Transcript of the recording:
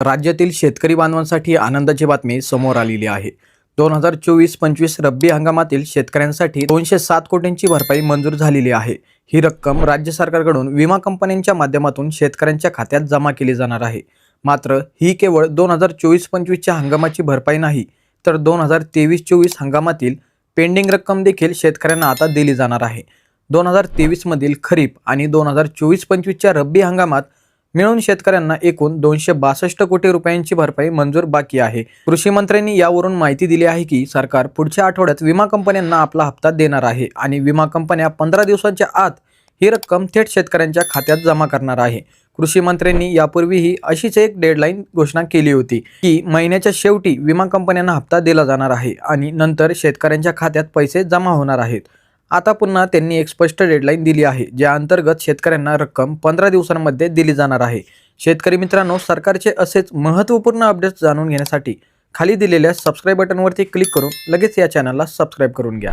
राज्यातील शेतकरी बांधवांसाठी आनंदाची बातमी समोर आलेली आहे. दोन हजार चोवीस पंचवीस रब्बी हंगामातील शेतकऱ्यांसाठी दोनशे सात कोटींची भरपाई मंजूर झालेली आहे. ही रक्कम राज्य सरकारकडून विमा कंपन्यांच्या माध्यमातून शेतकऱ्यांच्या खात्यात जमा केली जाणार आहे. मात्र ही केवळ दोन हजार चोवीस पंचवीसच्या हंगामाची भरपाई नाही तर दोन हजार तेवीस चोवीस हंगामातील पेंडिंग रक्कम देखील शेतकऱ्यांना आता दिली जाणार आहे. दोन हजार तेवीसमधील खरीप आणि दोन हजार चोवीस पंचवीसच्या रब्बी हंगामात मिळून शेतकऱ्यांना एकूण दोनशे बासष्ट कोटी रुपयांची भरपाई मंजूर बाकी आहे. कृषी मंत्र्यांनी यावरून माहिती दिली आहे की सरकार पुढच्या आठवड्यात विमा कंपन्यांना आपला हप्ता देणार आहे आणि विमा कंपन्या पंधरा दिवसांच्या आत ही रक्कम थेट शेतकऱ्यांच्या खात्यात जमा करणार आहे. कृषी मंत्र्यांनी यापूर्वीही अशीच एक डेडलाईन घोषणा केली होती की महिन्याच्या शेवटी विमा कंपन्यांना हप्ता दिला जाणार आहे आणि नंतर शेतकऱ्यांच्या खात्यात पैसे जमा होणार आहेत. आता पुन्हा त्यांनी एक स्पष्ट डेडलाईन दिली आहे ज्या अंतर्गत शेतकऱ्यांना रक्कम पंधरा दिवसांमध्ये दिली जाणार आहे. शेतकरी मित्रांनो सरकारचे असेच महत्त्वपूर्ण अपडेट्स जाणून घेण्यासाठी खाली दिलेल्या सबस्क्राईब बटनवरती क्लिक करून लगेच या चॅनलला सबस्क्राईब करून घ्या.